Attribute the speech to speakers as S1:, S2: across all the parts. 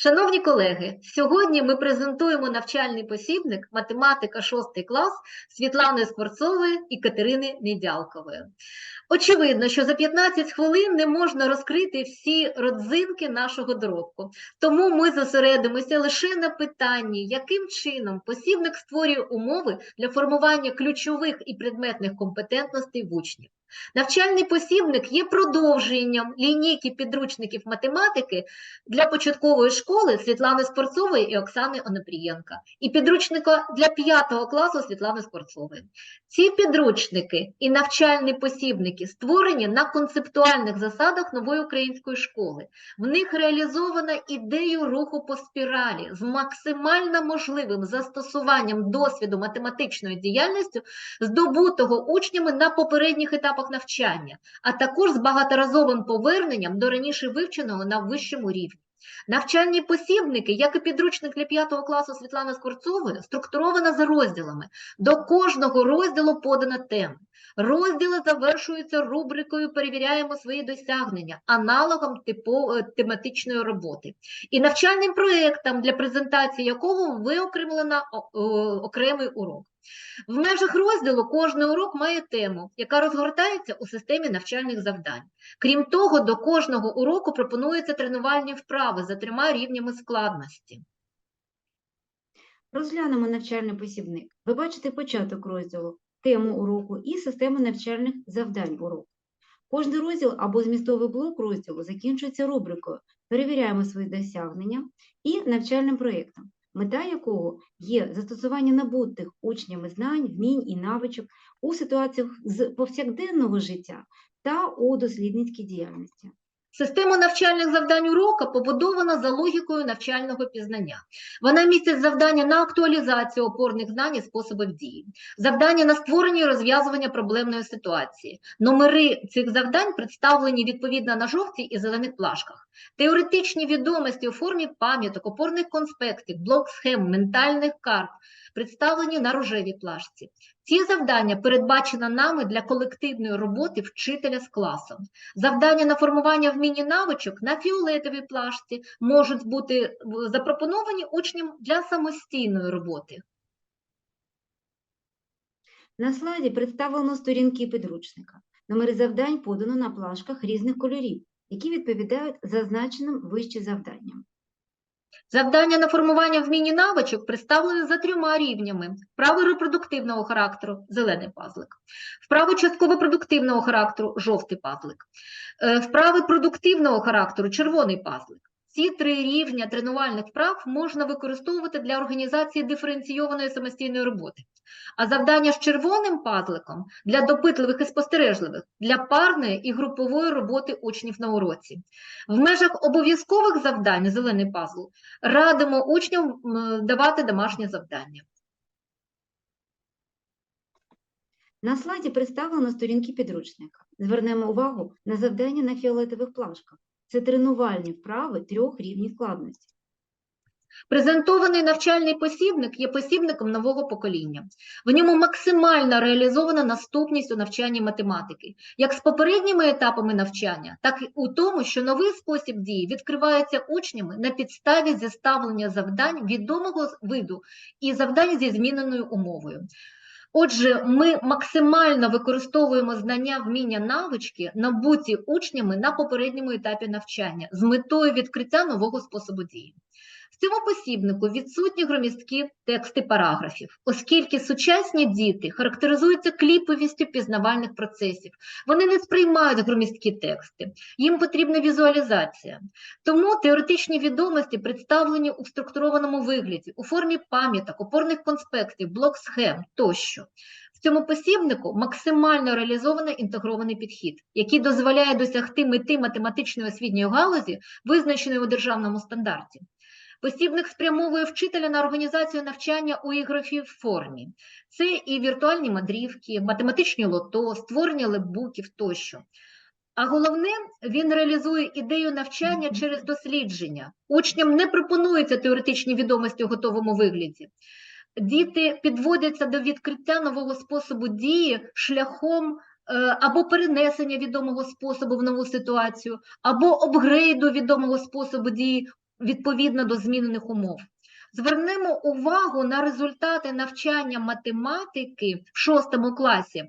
S1: Шановні колеги, сьогодні ми презентуємо навчальний посібник математика 6 клас Світлани Скворцової і Катерини Недялкової. Очевидно, що за 15 хвилин не можна розкрити всі родзинки нашого доробку, тому ми зосередимося лише на питанні, яким чином посібник створює умови для формування ключових і предметних компетентностей в учнів. Навчальний посібник є продовженням лінійки підручників математики для початкової школи Світлани Скворцової і Оксани Онопрієнка, і підручника для 5 класу Світлани Скворцової. Ці підручники і навчальні посібники створені на концептуальних засадах нової української школи. В них реалізована ідею руху по спіралі з максимально можливим застосуванням досвіду математичної діяльності, здобутого учнями на попередніх етапах навчання, а також з багаторазовим поверненням до раніше вивченого на вищому рівні. Навчальні посібники, як і підручник для 5 класу Світлани Скворцової, структуровано за розділами. До кожного розділу подана тема. Розділи завершуються рубрикою Перевіряємо свої досягнення, аналогом типу, е, тематичної роботи. І навчальним проєктом, для презентації якого виокремлено о- окремий урок. В межах розділу кожний урок має тему, яка розгортається у системі навчальних завдань. Крім того, до кожного уроку пропонуються тренувальні вправи за трьома рівнями складності.
S2: Розглянемо навчальний посібник. Ви бачите початок розділу, тему уроку і систему навчальних завдань уроку. Кожний розділ або змістовий блок розділу закінчується рубрикою Перевіряємо свої досягнення і навчальним проєктом, мета якого є застосування набутих учнями знань, вмінь і навичок у ситуаціях з повсякденного життя та у дослідницькій діяльності.
S1: Система навчальних завдань урока побудована за логікою навчального пізнання. Вона містить завдання на актуалізацію опорних знань і способів дії, завдання на створення і розв'язування проблемної ситуації. Номери цих завдань представлені відповідно на жовтій і зелених плашках. Теоретичні відомості у формі пам'яток, опорних конспектів, блок схем, ментальних карт представлені на рожевій плашці. Ці завдання передбачено нами для колективної роботи вчителя з класом. Завдання на формування вмінь і навичок на фіолетовій плашці можуть бути запропоновані учням для самостійної роботи.
S2: На слайді представлено сторінки підручника. Номери завдань подано на плашках різних кольорів, які відповідають зазначеним вище завданням.
S1: Завдання на формування вмінь і навичок представлені за трьома рівнями: вправи репродуктивного характеру зелений пазлик, вправи частково-продуктивного характеру жовтий пазлик, е, вправи продуктивного характеру червоний пазлик. Ці три рівня тренувальних вправ можна використовувати для організації диференційованої самостійної роботи. А завдання з червоним пазликом для допитливих і спостережливих, для парної і групової роботи учнів на уроці. В межах обов'язкових завдань зелений пазл радимо учням давати домашнє завдання.
S2: На слайді представлено сторінки підручника. Звернемо увагу на завдання на фіолетових плашках. Це тренувальні вправи трьох рівнів складності.
S1: Презентований навчальний посібник є посібником нового покоління. В ньому максимально реалізована наступність у навчанні математики, як з попередніми етапами навчання, так і у тому, що новий спосіб дії відкривається учнями на підставі зіставлення завдань відомого виду і завдань зі зміненою умовою. Отже, ми максимально використовуємо знання, вміння, навички, набуті учнями на попередньому етапі навчання з метою відкриття нового способу дії. В цьому посібнику відсутні громісткі тексти параграфів, оскільки сучасні діти характеризуються кліповістю пізнавальних процесів. Вони не сприймають громісткі тексти, їм потрібна візуалізація. Тому теоретичні відомості представлені у структурованому вигляді, у формі пам'яток, опорних конспектів, блок схем тощо. В цьому посібнику максимально реалізовано інтегрований підхід, який дозволяє досягти мети математичної освітньої галузі, визначеної у державному стандарті. Посібник спрямовує вчителя на організацію навчання у ігровій формі. Це і віртуальні мандрівки, математичні лото, створення лепбуків тощо. А головне, він реалізує ідею навчання через дослідження. Учням не пропонуються теоретичні відомості у готовому вигляді. Діти підводяться до відкриття нового способу дії шляхом е, або перенесення відомого способу в нову ситуацію, або апгрейду відомого способу дії відповідно до змінених умов. Звернемо увагу на результати навчання математики в шостому класі,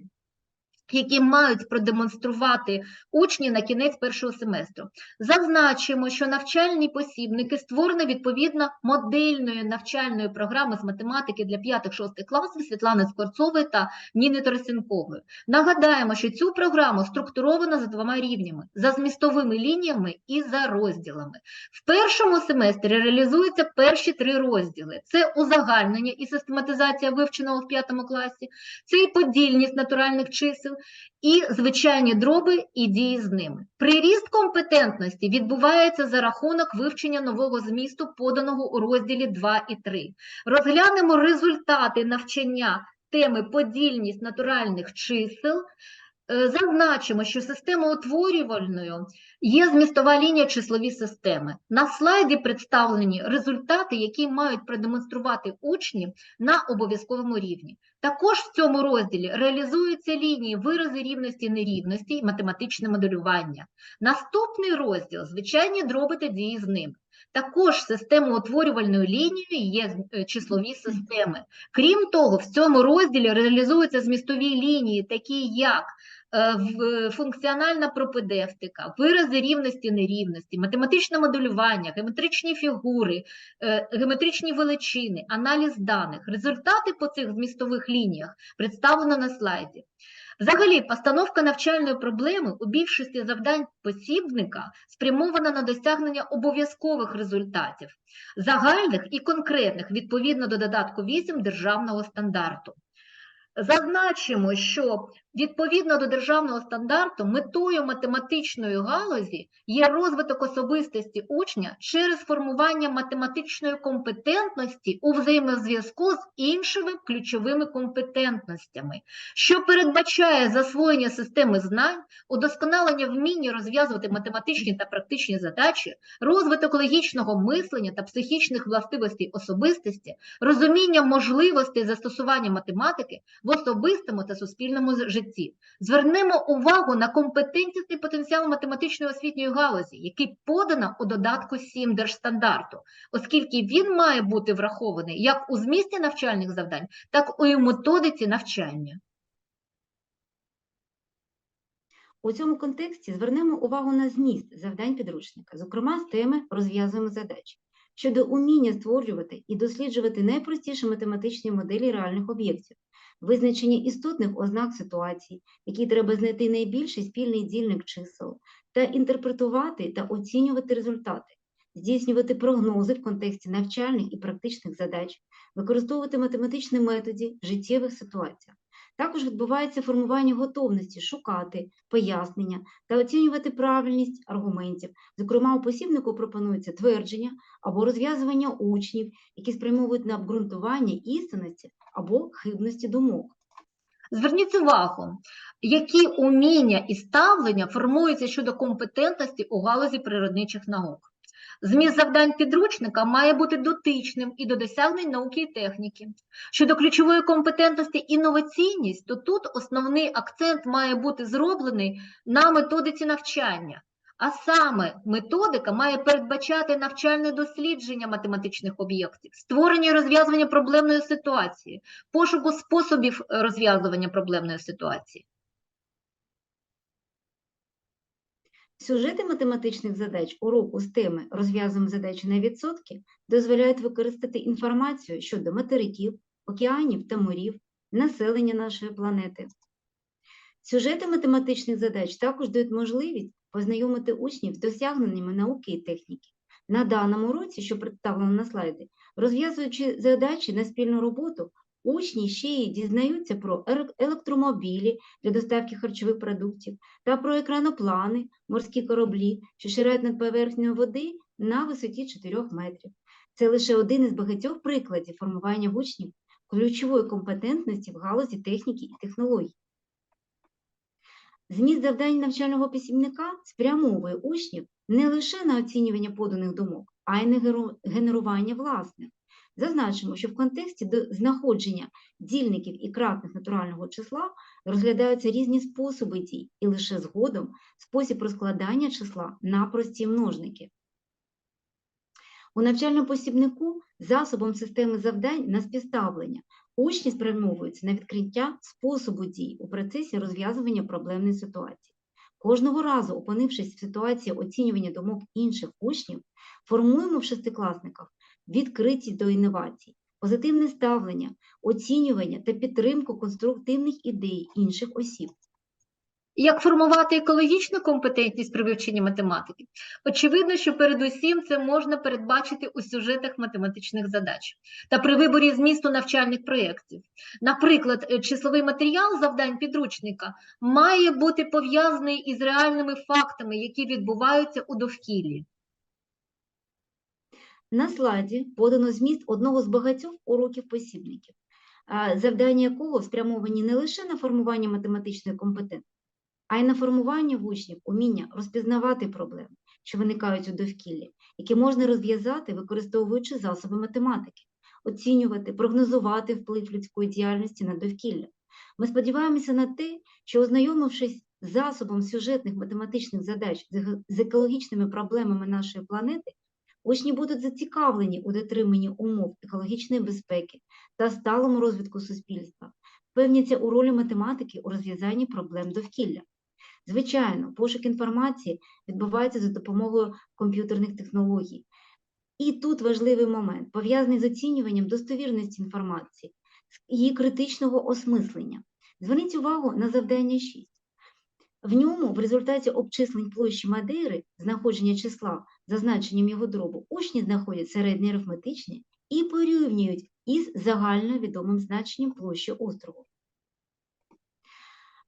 S1: які мають продемонструвати учні на кінець першого семестру. Зазначимо, що навчальні посібники створені відповідно модельної навчальної програми з математики для 5-6 класів Світлани Скворцової та Ніни Торосенкової. Нагадаємо, що цю програму структуровано за двома рівнями: за змістовими лініями і за розділами. В першому семестрі реалізуються перші три розділи: це узагальнення і систематизація вивченого в 5 класі, це і подільність натуральних чисел, і звичайні дроби і дії з ними. Приріст компетентності відбувається за рахунок вивчення нового змісту, поданого у розділі 2 і 3. Розглянемо результати навчання теми подільність натуральних чисел. Е, Зазначимо, що системоутворювальною є змістова лінія числові системи. На слайді представлені результати, які мають продемонструвати учні на обов'язковому рівні. Також в цьому розділі реалізуються лінії вирази рівності і нерівності і математичне моделювання. Наступний розділ звичайні дроби та дії з ними. Також системоутворювальною лінією є е, числові системи. Крім того, в цьому розділі реалізуються змістові лінії, такі як функціональна пропедевтика, вирази рівності нерівності, математичне моделювання, геометричні фігури, е, геометричні величини, аналіз даних. Результати по цих змістових лініях представлено на слайді. Взагалі, постановка навчальної проблеми у більшості завдань посібника спрямована на досягнення обов'язкових результатів, загальних і конкретних відповідно до додатку 8 державного стандарту. Зазначимо, що відповідно до державного стандарту метою математичної галузі є розвиток особистості учня через формування математичної компетентності у взаємозв'язку з іншими ключовими компетентностями, що передбачає засвоєння системи знань, удосконалення вміння розв'язувати математичні та практичні задачі, розвиток логічного мислення та психічних властивостей особистості, розуміння можливостей застосування математики в особистому та суспільному з- житті. Звернемо увагу на компетентність і потенціал математичної освітньої галузі, який подано у додатку 7 держстандарту, оскільки він має бути врахований як у змісті навчальних завдань, так і у методиці навчання.
S2: У цьому контексті звернемо увагу на зміст завдань підручника, зокрема з теми розв'язуємо задачі щодо уміння створювати і досліджувати найпростіші математичні моделі реальних об'єктів, визначення істотних ознак ситуацій, які треба знайти найбільший спільний дільник чисел, та інтерпретувати та оцінювати результати, здійснювати прогнози в контексті навчальних і практичних задач, використовувати математичні методи в життєвих ситуаціях. Також відбувається формування готовності шукати пояснення та оцінювати правильність аргументів. Зокрема, у посібнику пропонується твердження або розв'язування учнів, які спрямовують на обґрунтування істинності або хибності думок.
S1: Зверніть увагу, які уміння і ставлення формуються щодо компетентності у галузі природничих наук. Зміст завдань підручника має бути дотичним і до досягнень науки і техніки. Щодо ключової компетентності інноваційність, то тут основний акцент має бути зроблений на методиці навчання. А саме методика має передбачати навчальне дослідження математичних об'єктів, створення і розв'язування проблемної ситуації, пошуку способів е, розв'язування проблемної ситуації.
S2: Сюжети математичних задач уроку з теми розв'язуємо задачі на відсотки дозволяють використати інформацію щодо материків, океанів та морів, населення нашої планети. Сюжети математичних задач також дають можливість познайомити учнів з досягненнями науки і техніки. На даному році, що представлено на слайді, розв'язуючи задачі на спільну роботу, учні ще й дізнаються про електромобілі для доставки харчових продуктів та про екраноплани, морські кораблі, що ширають над поверхнею води на висоті 4 метрів. Це лише один із багатьох прикладів формування учнів ключової компетентності в галузі техніки і технологій. Зміст завдань навчального посібника спрямовує учнів не лише на оцінювання поданих думок, а й на генерування власних. Зазначимо, що в контексті до знаходження дільників і кратних натурального числа розглядаються різні способи дій, і лише згодом спосіб розкладання числа на прості множники. У навчальному посібнику засобом системи завдань на співставлення учні спрямовуються на відкриття способу дій у процесі розв'язування проблемної ситуації. Кожного разу, опинившись в ситуації оцінювання думок інших учнів, формуємо в шестикласниках відкритість до інновацій, позитивне ставлення, оцінювання та підтримку конструктивних ідей інших осіб.
S1: Як формувати екологічну компетентність при вивченні математики? Очевидно, що передусім це можна передбачити у сюжетах математичних задач та при виборі змісту навчальних проєктів. Наприклад, е, числовий матеріал завдань підручника має бути пов'язаний із реальними фактами, які відбуваються у довкіллі.
S2: На слайді подано зміст одного з багатьох уроків посібників, завдання якого спрямовані не лише на формування математичної компетентності, а й на формування в учнів уміння розпізнавати проблеми, що виникають у довкіллі, які можна розв'язати, використовуючи засоби математики, оцінювати, прогнозувати вплив людської діяльності на довкілля. Ми сподіваємося на те, що ознайомившись засобом сюжетних математичних задач з екологічними проблемами нашої планети, Учні будуть зацікавлені у дотриманні умов екологічної безпеки та сталому розвитку суспільства, впевняться у ролі математики у розв'язанні проблем довкілля. Звичайно, пошук інформації відбувається за допомогою комп'ютерних технологій. І тут важливий момент, пов'язаний з оцінюванням достовірності інформації, її критичного осмислення. Зверніть увагу на завдання 6. В ньому в результаті обчислень площі Мадейри, знаходження числа за значенням його дробу, учні знаходять середнє арифметичне і порівнюють із загальновідомим значенням площі острову.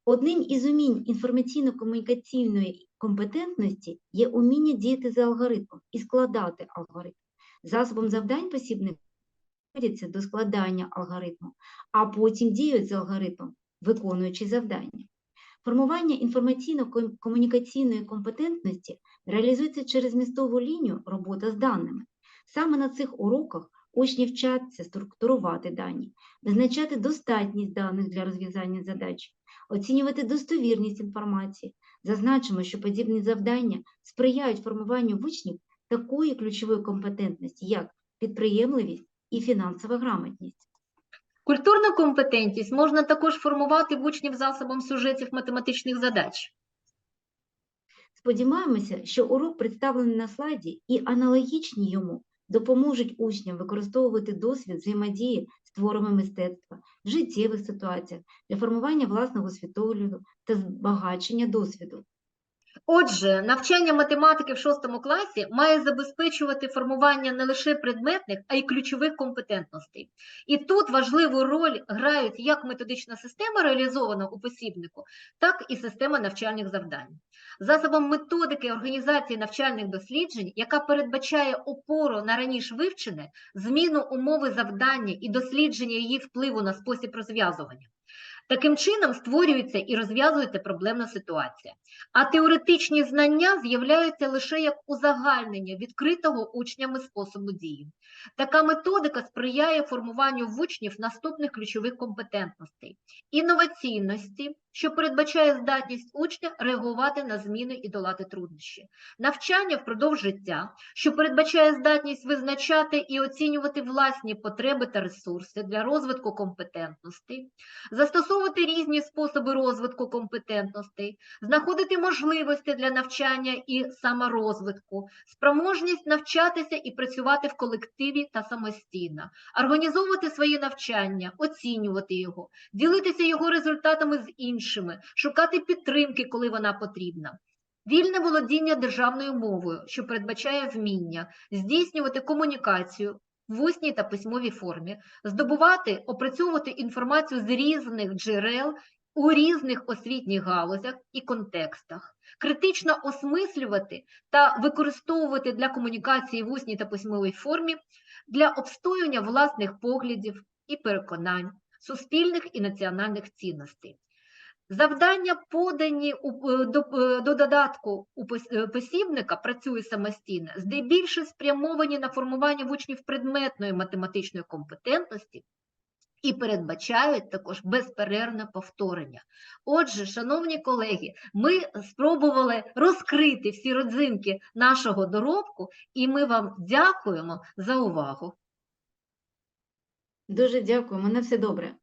S2: Одним із умінь інформаційно-комунікаційної компетентності є уміння діяти за алгоритмом і складати алгоритм. Засобом завдань посібник входяться до складання алгоритму, а потім діють за алгоритмом, виконуючи завдання. Формування інформаційно-комунікаційної компетентності реалізується через змістову лінію робота з даними. Саме на цих уроках учні вчаться структурувати дані, визначати достатність даних для розв'язання задач, оцінювати достовірність інформації. Зазначимо, що подібні завдання сприяють формуванню в учнів такої ключової компетентності, як підприємливість і фінансова грамотність.
S1: Культурну компетентність можна також формувати в учнів засобом сюжетів математичних задач.
S2: Сподіваємося, що урок представлений на слайді і аналогічні йому допоможуть учням використовувати досвід взаємодії з творами мистецтва в життєвих ситуаціях для формування власного світогляду та збагачення досвіду.
S1: Отже, навчання математики в шостому класі має забезпечувати формування не лише предметних, а й ключових компетентностей. І тут важливу роль грають як методична система, реалізована у посібнику, так і система навчальних завдань. Засобом методики організації навчальних досліджень, яка передбачає опору на раніше вивчене, зміну умови завдання і дослідження її впливу на спосіб розв'язування. Таким чином створюється і розв'язується проблемна ситуація. А теоретичні знання з'являються лише як узагальнення відкритого учнями способу дії. Така методика сприяє формуванню в учнів наступних ключових компетентностей: інноваційності, що передбачає здатність учня реагувати на зміни і долати труднощі, навчання впродовж життя, що передбачає здатність визначати і оцінювати власні потреби та ресурси для розвитку компетентностей, застосовувати різні способи розвитку компетентностей, знаходити можливості для навчання і саморозвитку, спроможність навчатися і працювати в колективі та самостійно, організовувати своє навчання, оцінювати його, ділитися його результатами з іншими, шукати підтримки, коли вона потрібна. Вільне володіння державною мовою, що передбачає вміння здійснювати комунікацію в усній та письмовій формі, здобувати, опрацьовувати інформацію з різних джерел у різних освітніх галузях і контекстах, критично осмислювати та використовувати для комунікації в усній та письмовій формі для обстоювання власних поглядів і переконань, суспільних і національних цінностей. Завдання, подані е, до, е, додатку у е, посібника «Працює самостійно», здебільше спрямовані на формування в учнів предметної математичної компетентності і передбачають також безперервне повторення. Отже, шановні колеги, ми спробували розкрити всі родзинки нашого доробку, і ми вам дякуємо за увагу.
S2: Дуже дякуємо, на все добре.